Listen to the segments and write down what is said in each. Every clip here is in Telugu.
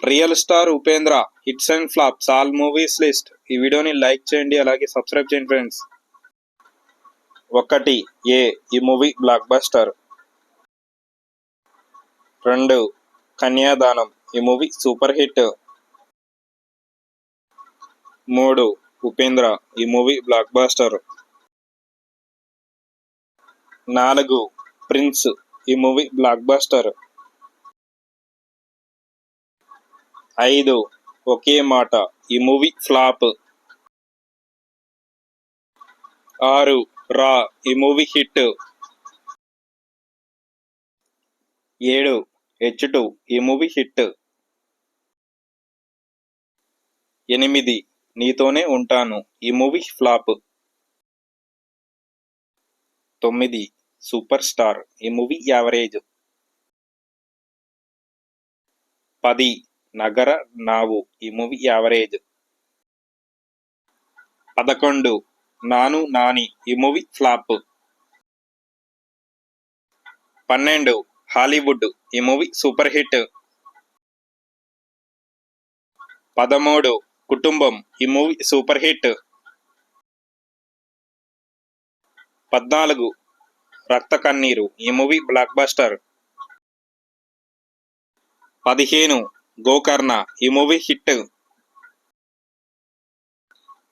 Real star Upendra hits and flops all movies list ఈ వీడియోని లైక్ చేయండి అలాగే సబ్స్క్రైబ్ చేయండి ఫ్రెండ్స్ ఒకటి ఏ ఈ మూవీ బ్లాక్ బస్టర్ రెండు కన్యాదానం ఈ మూవీ సూపర్ హిట్ మూడు ఉపేంద్ర ఈ మూవీ బ్లాక్ బాస్టర్ నాలుగు ప్రిన్స్ ఈ మూవీ బ్లాక్ బాస్టర్ ఐదు. ఒకే మాట. ఈ మూవీ ఫ్లాప్. ఆరు. రా. ఈ మూవీ హిట్. ఏడు. H two. ఈ మూవీ హిట్. ఎనిమిది. నీతోనే ఉంటాను. ఈ మూవీ ఫ్లాప్. తొమ్మిది. Super star. ఈ మూవీ యావరేజ్. పది. నగర నావు. ఈ మూవీ యావరేజ్. పదకొండు. నాను నాని. ఈ మూవీ ఫ్లాప్. పన్నెండు. హాలీవుడ్. ఈ మూవీ సూపర్ హిట్. పదమూడు. కుటుంబం. ఈ మూవీ సూపర్ హిట్. పద్నాలుగు. రక్త కన్నీరు. ఈ మూవీ బ్లాక్ బస్టర్. పదిహేను. గోకర్ణ ఈ మూవీ హిట్.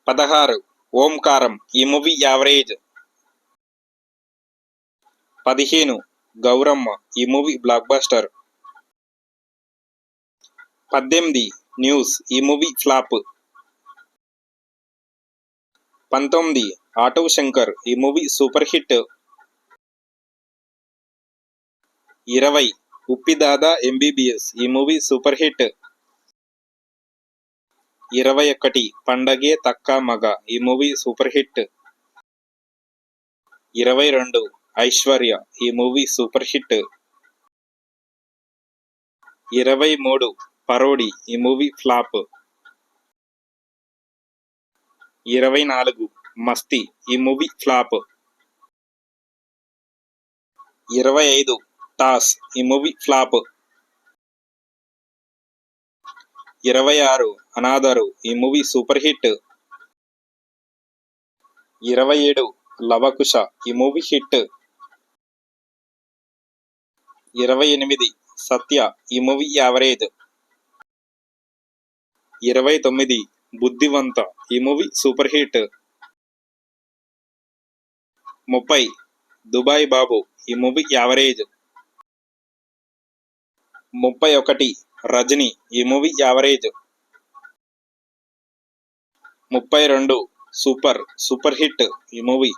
పదహారు ఓంకారం ఈ మూవీ యావరేజ్. పదిహేను గౌరమ్మ ఈ మూవీ బ్లాక్ బస్టర్. పద్దెనిమిది న్యూస్ ఈ మూవీ ఫ్లాప్. పంతొమ్మిది ఆటవ్ శంకర్ ఈ మూవీ సూపర్ హిట్. ఇరవై ఉప్పిదాదా ఎంబీబీఎస్ ఈ మూవీ సూపర్ హిట్. ఇరవై ఒకటి పండగే తక్క మగ. ఈ మూవీ సూపర్ హిట్. ఇరవై రెండు ఐశ్వర్య. ఈ మూవీ సూపర్ హిట్. ఇరవై మూడు పరోడి. ఈ మూవీ ఫ్లాప్. ఇరవై నాలుగు మస్తి. ఈ మూవీ ఫ్లాప్. ఇరవై ఐదు టాస్ ఈ మూవీ ఫ్లాప్. ఇరవై ఆరు అనాథరు ఈ మూవీ సూపర్ హిట్. ఇరవై ఏడు లవకుశ ఈ మూవీ హిట్. ఇరవై ఎనిమిది సత్య ఈ మూవీ యావరేజ్. ఇరవై తొమ్మిది బుద్ధివంత ఈ మూవీ సూపర్ హిట్. ముప్పై దుబాయ్ బాబు ఈ మూవీ యావరేజ్. ముప్పై ఒకటి రజని ఈ మూవీ యావరేజ్. ముప్పై రెండు సూపర్ సూపర్ హిట్ ఈ మూవీ.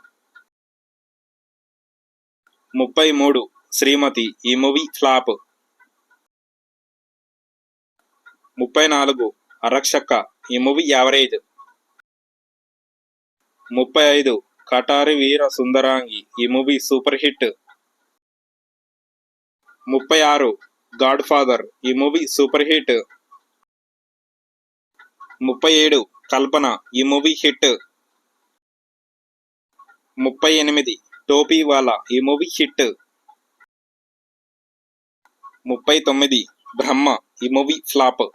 ముప్పై మూడు శ్రీమతి ఈ మూవీ ఫ్లాప్. ముప్పై నాలుగు అరక్షక ఈ మూవీ యావరేజ్. ముప్పై ఐదు కటారి వీర సుందరాంగి ఈ మూవీ సూపర్ హిట్. ముప్పై ఆరు గాడ్ ఫాదర్ ఈ మూవీ సూపర్ హిట్. ముప్పై ఏడు కల్పన. ఈ మూవీ హిట్. ముప్పై ఎనిమిది టోపీ వాలా. ఈ మూవీ హిట్. ముప్పై తొమ్మిది బ్రహ్మ. ఈ మూవీ ఫ్లాప్.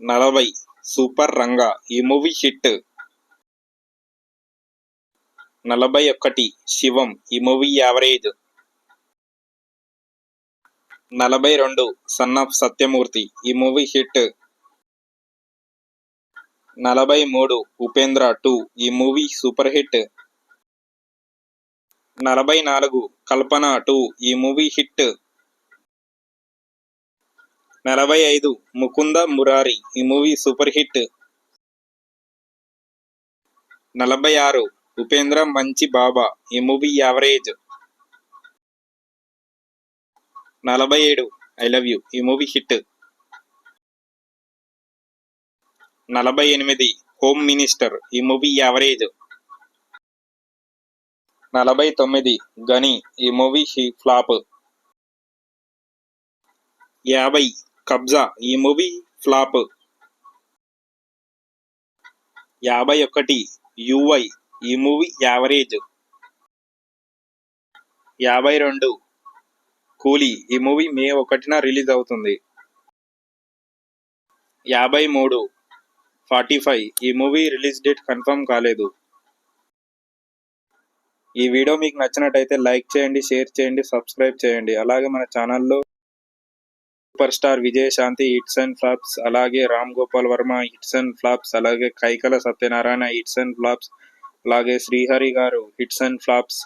నలభై సూపర్ రంగా. ఈ మూవీ హిట్. నలభై ఒకటి శివం. ఈ మూవీ యావరేజ్. నలభై రెండు సన్ ఆఫ్ సత్యమూర్తి. ఈ మూవీ హిట్. నలభై మూడు ఉపేంద్ర టూ. ఈ మూవీ సూపర్ హిట్. నలభై నాలుగు కల్పన టూ. ఈ మూవీ హిట్. నలభై ఐదు ముకుంద మురారి. ఈ మూవీ సూపర్ హిట్. నలభై ఆరు ఉపేంద్ర మంచి బాబా. ఈ మూవీ యావరేజ్. నలభై ఏడు ఐ లవ్ యూ ఈ మూవీ హిట్. నలభై ఎనిమిది హోమ్ మినిస్టర్ ఈ మూవీ యావరేజ్ నలభై తొమ్మిది గని ఈ మూవీ హి- ఫ్లాప్ యాభై కబ్జా ఈ మూవీ ఫ్లాప్ యాభై ఒకటి యువై ఈ మూవీ యావరేజ్ యాభై రెండు కూలీ. ఈ మూవీ మే ఒకటిన రిలీజ్ అవుతుంది. యాభై మూడు ఫార్టీ ఫైవ్. ఈ మూవీ రిలీజ్ డేట్ కన్ఫర్మ్ కాలేదు. ఈ వీడియో మీకు నచ్చినట్టయితే లైక్ చేయండి షేర్ చేయండి సబ్స్క్రైబ్ చేయండి. అలాగే మన ఛానల్లో super star Vijayashanti hits and flops అలాగే Ram Gopal Varma hits and flops అలాగే Kaikala Satyanarayana hits and flops అలాగే శ్రీహరి గారు హిట్స్ అండ్ ఫ్లాప్స్